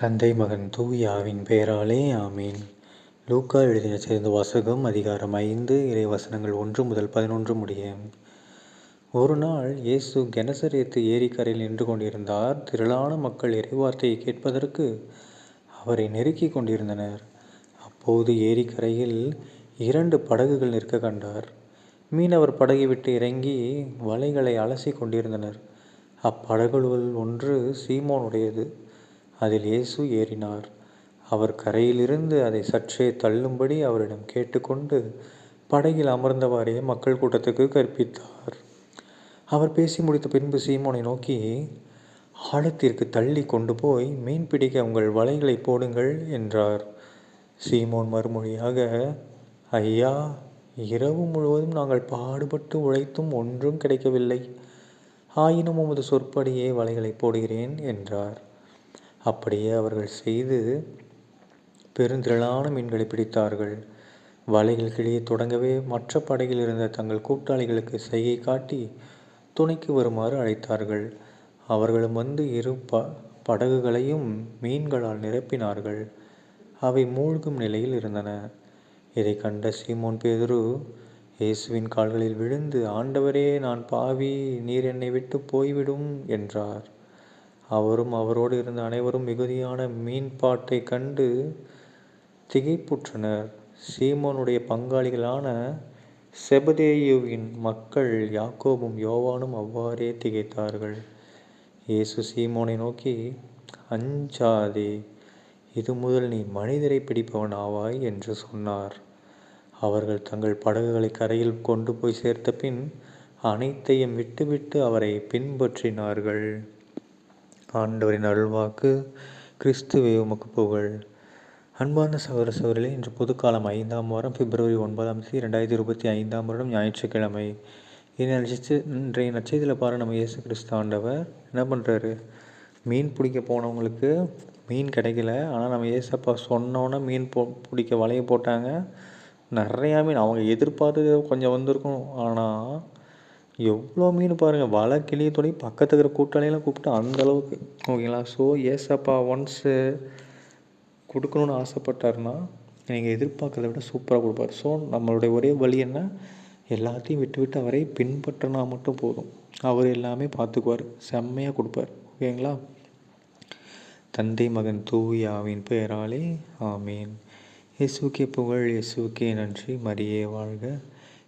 தந்தை மகன் தூயாவின் பெயராலே ஆமீன். லூக்கா எழுதின சேர்ந்த வாசகம் அதிகாரம் ஐந்து இறை வசனங்கள் ஒன்று முதல் பதினொன்று முடிய. ஒரு நாள் இயேசு கெனசரேத்து ஏரிக்கரையில் நின்று கொண்டிருந்தார். திரளான மக்கள் இறைவார்த்தையை கேட்பதற்கு அவரை நெருக்கி கொண்டிருந்தனர். அப்போது ஏரிக்கரையில் இரண்டு படகுகள் நிற்க கண்டார். மீனவர் படகை விட்டு இறங்கி வலைகளை அலசி கொண்டிருந்தனர். அப்படகுகள் ஒன்று சீமோனுடையது. அதில் இயேசு ஏறினார். அவர் கரையிலிருந்து அதை சற்றே தள்ளும்படி அவரிடம் கேட்டுக்கொண்டு படகில் அமர்ந்தவாறே மக்கள் கூட்டத்துக்கு கற்பித்தார். அவர் பேசி முடித்த பின்பு சீமோனை நோக்கி ஆழத்திற்கு தள்ளி கொண்டு போய் மீன் பிடிக்க உங்கள் வலைகளை போடுங்கள் என்றார். சீமோன் மறுமொழியாக ஐயா இரவு முழுவதும் நாங்கள் பாடுபட்டு உழைத்தும் ஒன்றும் கிடைக்கவில்லை. ஆயினும் உமது சொற்படியே வலைகளை போடுகிறேன் என்றார். அப்படியே அவர்கள் செய்து பெருந்திரளான மீன்களை பிடித்தார்கள். வலைகள் கிளியை தொடங்கவே மற்ற படகில் இருந்த தங்கள் கூட்டாளிகளுக்கு செய்கை காட்டி துணைக்கு வருமாறு அழைத்தார்கள். அவர்களும் வந்து இரு ப படகுகளையும் மீன்களால் நிரப்பினார்கள். அவை மூழ்கும் நிலையில் இருந்தன. இதை கண்ட சீமோன் பேதுரு இயேசுவின் கால்களில் விழுந்து ஆண்டவரே நான் பாவி நீர் என்னை விட்டு போய்விடும் என்றார். அவரும் அவரோடு இருந்த அனைவரும் மிகுதியான மீன்பாட்டை கண்டு திகைப்புற்றனர். சீமோனுடைய பங்காளிகளான செபதேயுவின் மக்கள் யாக்கோபும் யோவானும் அவ்வாறே திகைத்தார்கள். இயேசு சீமோனை நோக்கி அஞ்சாதே இது முதல் நீ மனிதரை பிடிப்பவன் ஆவாய் என்று சொன்னார். அவர்கள் தங்கள் படகுகளை கரையில் கொண்டு போய் சேர்த்த பின் அனைத்தையும் விட்டுவிட்டு அவரை பின்பற்றினார்கள். ஆண்டவரின் அருள்வாக்கு கிறிஸ்துவே உமக்கு புகழ். அன்பார்ந்த சகோதர சகோதரிகளே இன்று பொதுக்காலம் ஐந்தாம் வாரம் பிப்ரவரி ஒன்பதாம் தேதி ரெண்டாயிரத்தி இருபத்தி ஐந்தாம் வருடம் ஞாயிற்றுக்கிழமை. இன்றைய நச்சதியில் பாரு நம்ம இயேசு கிறிஸ்து ஆண்டவர் என்ன பண்ணுறாரு மீன் பிடிக்க போனவங்களுக்கு மீன் கிடைக்கல. ஆனால் நம்ம ஏசப்பா சொன்னோன்னே மீன் போ பிடிக்க வலையை போட்டாங்க. நிறையா மீன் அவங்க எதிர்பார்த்து கொஞ்சம் வந்திருக்கும். ஆனால் எவ்வளோ மீன் பாருங்கள் வலை கிளியை தொடங்கி பக்கத்தில் இருக்கிற கூட்டாளியெல்லாம் கூப்பிட்டு அந்தளவுக்கு ஓகேங்களா? ஸோ ஏசப்பா ஒன்ஸு கொடுக்கணுன்னு ஆசைப்பட்டாருன்னா நீங்கள் எதிர்பார்க்கறத விட சூப்பராக கொடுப்பார். ஸோ நம்மளுடைய ஒரே வழி என்ன? எல்லாத்தையும் விட்டு விட்டு அவரை பின்பற்றினா மட்டும் போதும். அவர் எல்லாமே பார்த்துக்குவார். செம்மையாக கொடுப்பார். ஓகேங்களா? தந்தை மகன் தூயாவின் பெயராலே ஆமீன். இயேசுக்கே புகழ் இயேசுக்கே நன்றி. மரியே வாழ்க.